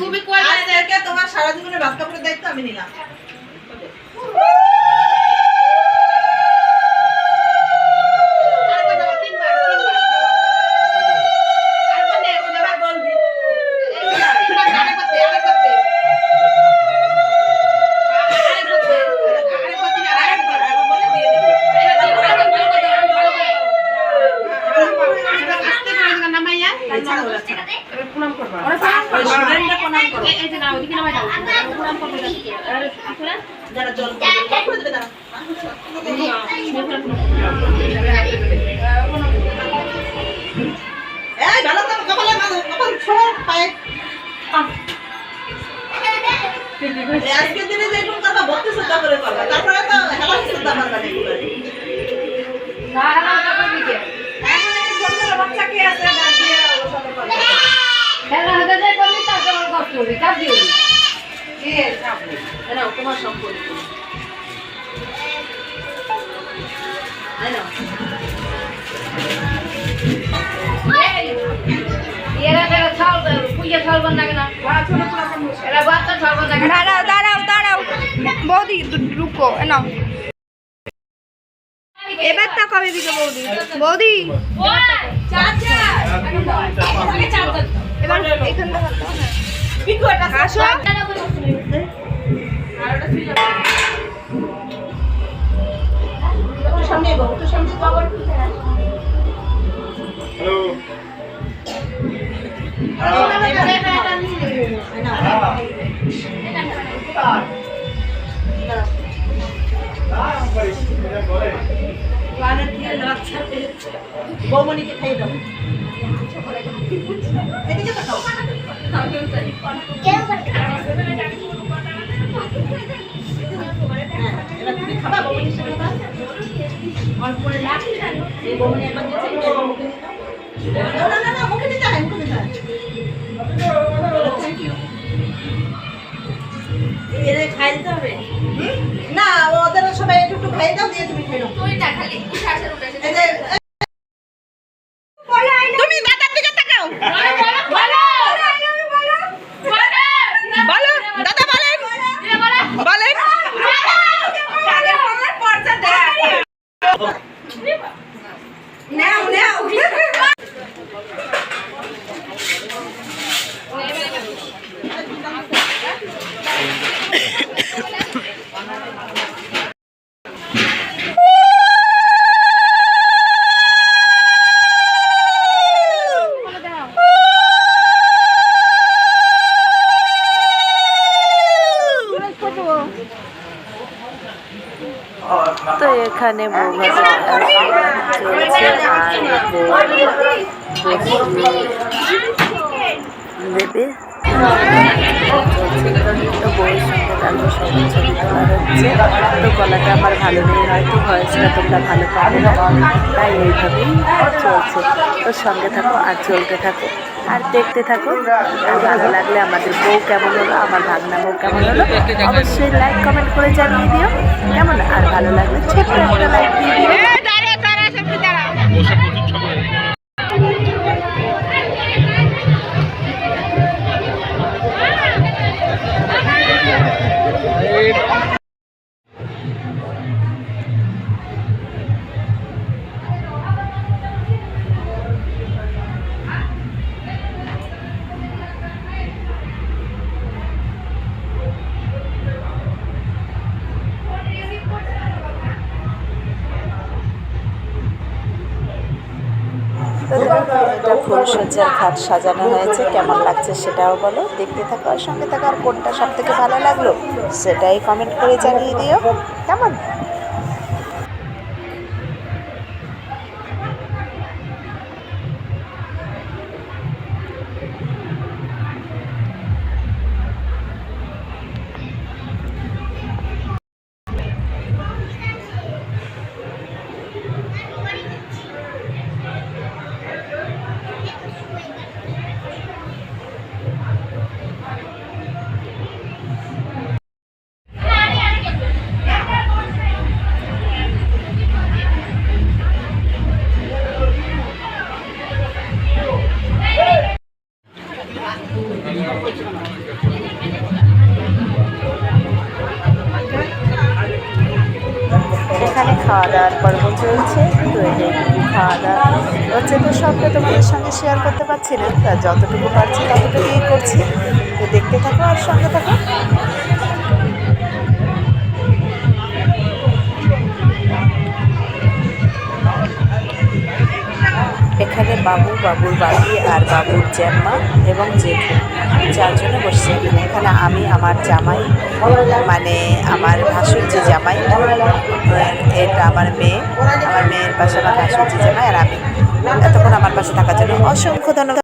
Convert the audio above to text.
তুমি তোমার সারা জীবনের বাস কাপড়ের দায়িত্ব আমি নিলাম। প্রণাম করবা প্রণাম করো। এই এই যে না ওদিকে নামাই দাও প্রণাম করবে যারা। জল কে? এই নাও, তোমার সম্পর্ক। দাঁড়াও দাঁড়াও দাঁড়াও। বৌদি রুকো নাও। এবার তা কবে দিকে বৌদি? বৌদি? এবার এখান থেকে দিয়ে বাচ্চা পেয়েছে। বৌমনিকে খাইয়ে দাও। এদিকে তাকাও। অল্প করে। এই একবার। না, না, না, না, মুখে নিতে হয়, মুখে নিতে হয়। বলো, thank you. হুম? না ওদের সবাই একটু একটু খাই দাও দিয়ে তুমি খাই নাও তুই না খালি এই যে তুমি দাদার দিকে তাকাও বলো বলো দাদা বলেন বলেন নাও নাও তো এখানে চলছে আর দেবে হচ্ছে তো গলাটা আমার ভালো নেই, হয়তো ভয়েসটা তোমরা ভালো পাবে না। তাই এইভাবেই চলছে। তো সঙ্গে থাকো আর চলতে থাকো। আর দেখতে থাকো, আর ভালো লাগলে আমাদের বউ কেমন হলো, আমার ভাগনা বউ কেমন হলো, অবশ্যই লাইক কমেন্ট করে জানিয়ে দিও। কেমন? আর ভালো লাগলে ছোট্ট একটা লাইক দিয়ে দিও। ফুলসজ্জার খাট সাজানো হয়েছে, কেমন লাগছে সেটাও বলো। দেখতে থাকো আর সঙ্গে থাকো আর কোনটা সব থেকে ভালো লাগল সেটাই কমেন্ট করে জানিয়ে দিও। কেমন? লাগে হচ্ছে তো সবটা তোমাদের সঙ্গে শেয়ার করতে পারছি না, যতটুকু পারছি ততটুকুই করছি। তো দেখতে থাকো আর সঙ্গে থাকো। বাবুর বাড়ি আর বাবুর জ্যাম্মা এবং জেঠু। চারজনে বসছে। এখানে আমি, আমার জামাই মানে আমার ভাসুর যে জামাই, এটা আমার মেয়ে। আমার মেয়ের পাশে আমার ভাসুর যে জামাই আর আমি। এতক্ষণ আমার পাশে থাকার জন্য অসংখ্য ধন্যবাদ।